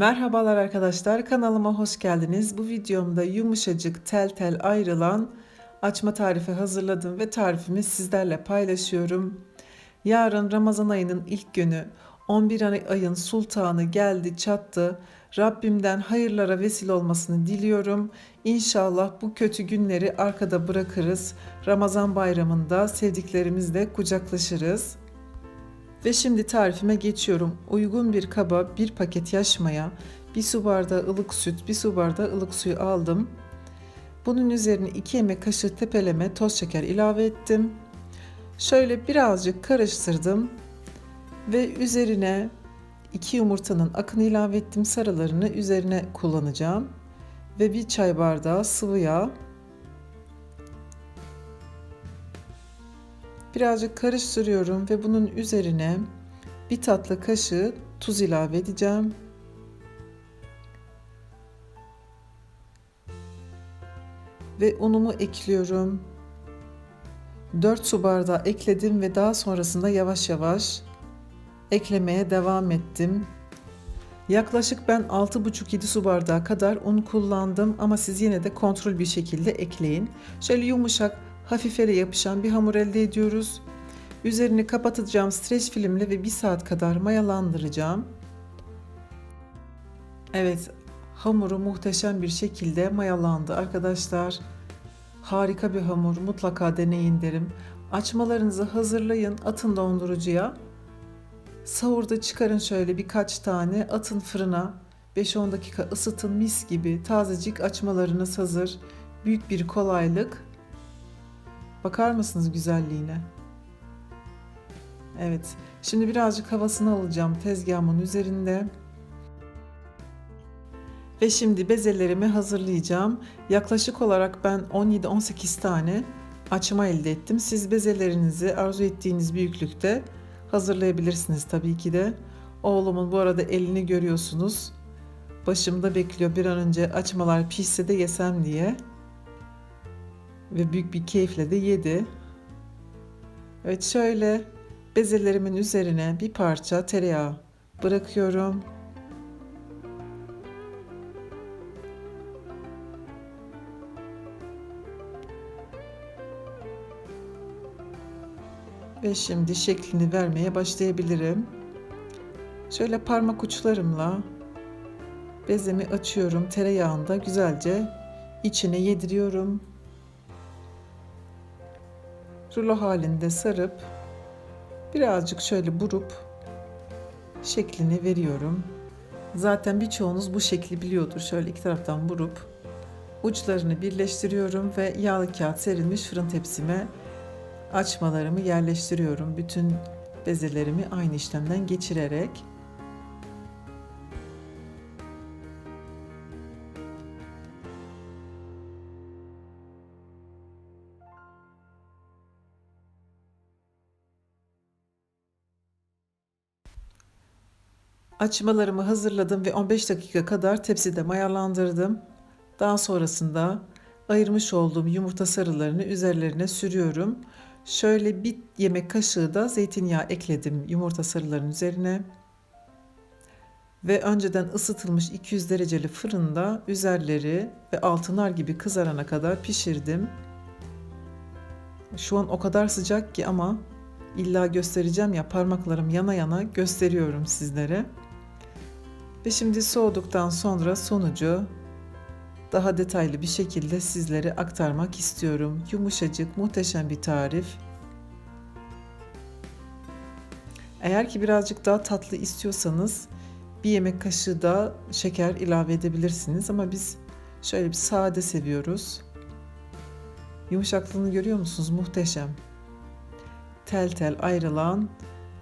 Merhabalar arkadaşlar kanalıma hoş geldiniz. Bu videomda yumuşacık tel tel ayrılan açma tarifi hazırladım ve tarifimi sizlerle paylaşıyorum. Yarın Ramazan ayının ilk günü 11 ay- ayın sultanı geldi çattı. Rabbimden hayırlara vesile olmasını diliyorum. İnşallah bu kötü günleri arkada bırakırız. Ramazan bayramında sevdiklerimizle kucaklaşırız. Ve şimdi tarifime geçiyorum. Uygun bir kaba bir paket yaş maya, bir su bardağı ılık süt, bir su bardağı ılık suyu aldım. Bunun üzerine 2 yemek kaşığı tepeleme toz şeker ilave ettim. Şöyle birazcık karıştırdım ve üzerine 2 yumurtanın akını ilave ettim. Sarılarını üzerine kullanacağım. Ve bir çay bardağı sıvı yağ. Birazcık karıştırıyorum ve bunun üzerine bir tatlı kaşığı tuz ilave edeceğim. Ve unumu ekliyorum. 4 su bardağı ekledim ve daha sonrasında yavaş yavaş eklemeye devam ettim. Yaklaşık ben 6,5-7 su bardağı kadar un kullandım ama siz yine de kontrol bir şekilde ekleyin. Şöyle yumuşak, hafif ele yapışan bir hamur elde ediyoruz. Üzerini kapatacağım streç filmle ve 1 saat kadar mayalandıracağım. Evet, hamuru muhteşem bir şekilde mayalandı arkadaşlar. Harika bir hamur, mutlaka deneyin derim. Açmalarınızı hazırlayın, atın dondurucuya. Sahurda çıkarın şöyle birkaç tane, atın fırına. 5-10 dakika ısıtın mis gibi. Tazecik açmalarınız hazır. Büyük bir kolaylık. Bakar mısınız güzelliğine? Evet. Şimdi birazcık havasını alacağım tezgahımın üzerinde. Ve şimdi bezelerimi hazırlayacağım. Yaklaşık olarak ben 17-18 tane açma elde ettim. Siz bezelerinizi arzu ettiğiniz büyüklükte hazırlayabilirsiniz tabii ki de. Oğlumun bu arada elini görüyorsunuz. Başımda bekliyor bir an önce açmalar pişse de yesem diye. Ve büyük bir keyifle de yedi. Evet şöyle bezelerimin üzerine bir parça tereyağı bırakıyorum. Ve şimdi şeklini vermeye başlayabilirim. Şöyle parmak uçlarımla bezemi açıyorum. Tereyağında güzelce içine yediriyorum. Rulo halinde sarıp birazcık şöyle burup şeklini veriyorum. Zaten birçoğunuz bu şekli biliyordur. Şöyle iki taraftan burup uçlarını birleştiriyorum ve yağlı kağıt serilmiş fırın tepsime açmalarımı yerleştiriyorum. Bütün bezelerimi aynı işlemden geçirerek. Açmalarımı hazırladım ve 15 dakika kadar tepside mayalandırdım. Daha sonrasında ayırmış olduğum yumurta sarılarını üzerlerine sürüyorum. Şöyle bir yemek kaşığı da zeytinyağı ekledim yumurta sarılarının üzerine. Ve önceden ısıtılmış 200 dereceli fırında üzerleri ve altınlar gibi kızarana kadar pişirdim. Şu an o kadar sıcak ki ama illa göstereceğim ya parmaklarım yana yana gösteriyorum sizlere. Ve şimdi soğuduktan sonra sonucu daha detaylı bir şekilde sizlere aktarmak istiyorum. Yumuşacık, muhteşem bir tarif. Eğer ki birazcık daha tatlı istiyorsanız bir yemek kaşığı da şeker ilave edebilirsiniz ama biz şöyle bir sade seviyoruz. Yumuşaklığını görüyor musunuz? Muhteşem. Tel tel ayrılan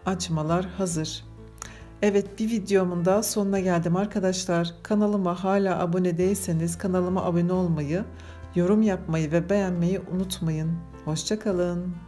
açmalar hazır. Evet bir videomun da sonuna geldim arkadaşlar. Kanalıma hala abone değilseniz kanalıma abone olmayı, yorum yapmayı ve beğenmeyi unutmayın. Hoşçakalın.